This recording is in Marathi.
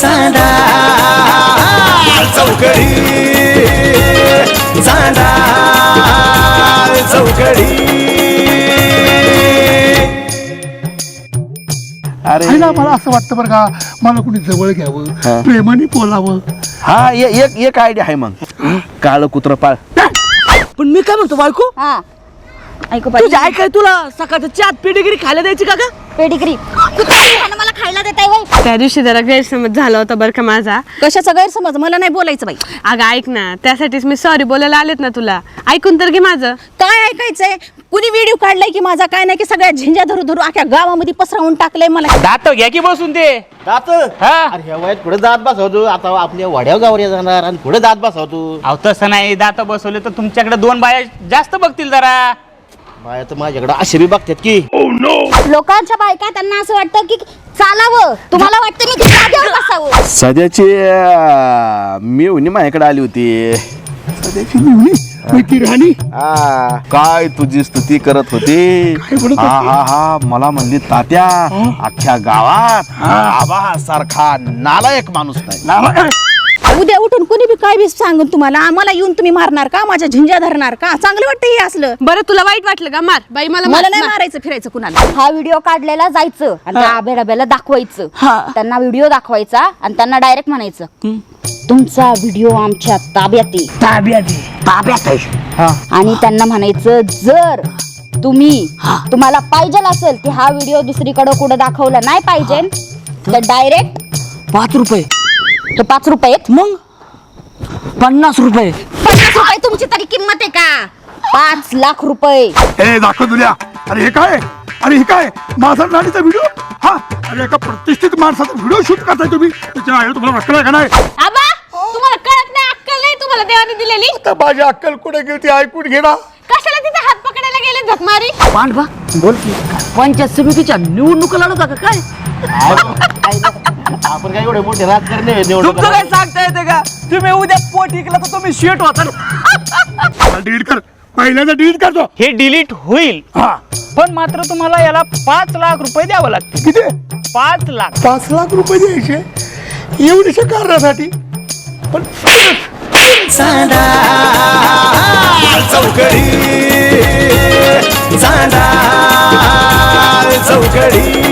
चांदा चौकडी. चांदा चौकडी. अरे. ना मला असं वाटतं बरं का मला कुणी जवळ घ्यावं प्रेमाने बोलावं. हा ए- एक एक आयडिया आहे मग. काळ कुत्र पाळ. पण मी काय म्हणतो बायको? हा. ऐकू तुझी आई काय तुला सकाळचं चात पेडिगिरी खायला द्यायची का ग? पेडिग्री. खायला देताय वय त्या दिवशी जरा गैरसमज झाला होता बरं का माझा. कशाचा गैरसमज? मला नाही बोलायचं बाई. अगं ऐक ना त्यासाठीच मी सॉरी बोलायला आलेत ना तुला. ऐकून तर घे माझं. काय ऐकायचंय? कुणी व्हिडिओ काढलाय की माझा? काय नाही की सगळ्या झिंजा धरू धरू अख्या गावामध्ये पसरवून टाकलंय मला. दात घ्या की बसून ते. दात? हा. अरे ह्या वयात पुढे दात बसवतो? आता आपल्या वड्याव गावर जाणार आणि पुढे दात बसवतो? अहो तसं नाही. दात बसवले तर तुमच्याकडे दोन बाया जास्त बघतील जरा. बाया तर माझ्याकडे असे बी बघतात की. लोकांच्या बायका त्यांना असं वाटतं की चालावं. तुम्हाला वाटतं मी जागेवर बसावं? सध्याची मेवणी माझ्याकडे आली होती. सध्याची मिळणी मी ती राणी? काय तुझी स्तुती करत होती? हा हा हा. मला म्हणली तात्या अख्ख्या गावात आबा सारखा नालायक माणूस नाही. उद्या उठून कुणी बी काय बी सांगून तुम्हाला आम्हाला येऊन तुम्ही मारणार का? माझ्या झिंजा धरणार का? चांगलं वाटतं हे असलं. बरं तुला वाईट वाटलं का? मार. बाई मला मला मार, नाही मार. मारायचं फिरायचं कुणाला. हा व्हिडिओ काढलेला जायचं आणि त्या डब्याला दाखवायचं. त्यांना व्हिडिओ दाखवायचा आणि त्यांना डायरेक्ट म्हणायचं तुमचा व्हिडिओ आमच्या ताब्यात आहे. ताब्यात आहे. आणि त्यांना म्हणायचं जर तुम्ही तुम्हाला पाहिजे असेल की हा व्हिडिओ दुसरीकडे कुठं दाखवला नाही पाहिजे तर डायरेक्ट पाच रुपये. तो पाच रुपयेत मग? पन्नास रुपये. पन्नास रुपये तुमची तरी किंमत आहे का? पाच लाख रुपये. ए दाखव तुला अरे हे काय? अरे हे काय? माझा राणीचा व्हिडिओ हा? अरे एका प्रतिष्ठित माणसाचा व्हिडिओ शूट करताय तुम्ही. त्याच्या आहे तुम्हाला वाटलं का नाही? आबा तुम्हाला कळत नाही अक्कल नाही तुम्हाला देवाने दिलेली? आता माझी अक्कल कुठे गेली ती ऐकून घे ना. कशाला तिथे हात पकडायला गेले झकमारी? पांडवा बोल की. पंचायत समितीच्या निवडणुका लढवता का काय? आपण काय एवढे मोठे राजकारणी आहे, तुमचं काय सांगता येते का? तुम्ही उद्या पोट इकला तर तुम्ही शेट होता. डिलीट कर. पहिल्यांदा डिलीट करतो. हे डिलीट होईल. हा. पण मात्र तुम्हाला याला पाच लाख रुपये द्यावं लागतील. किती? पाच लाख. पाच लाख रुपये द्यायचे? एवढ्याशा कारणासाठी पण चांदा चौकडी. चांदा चौकडी.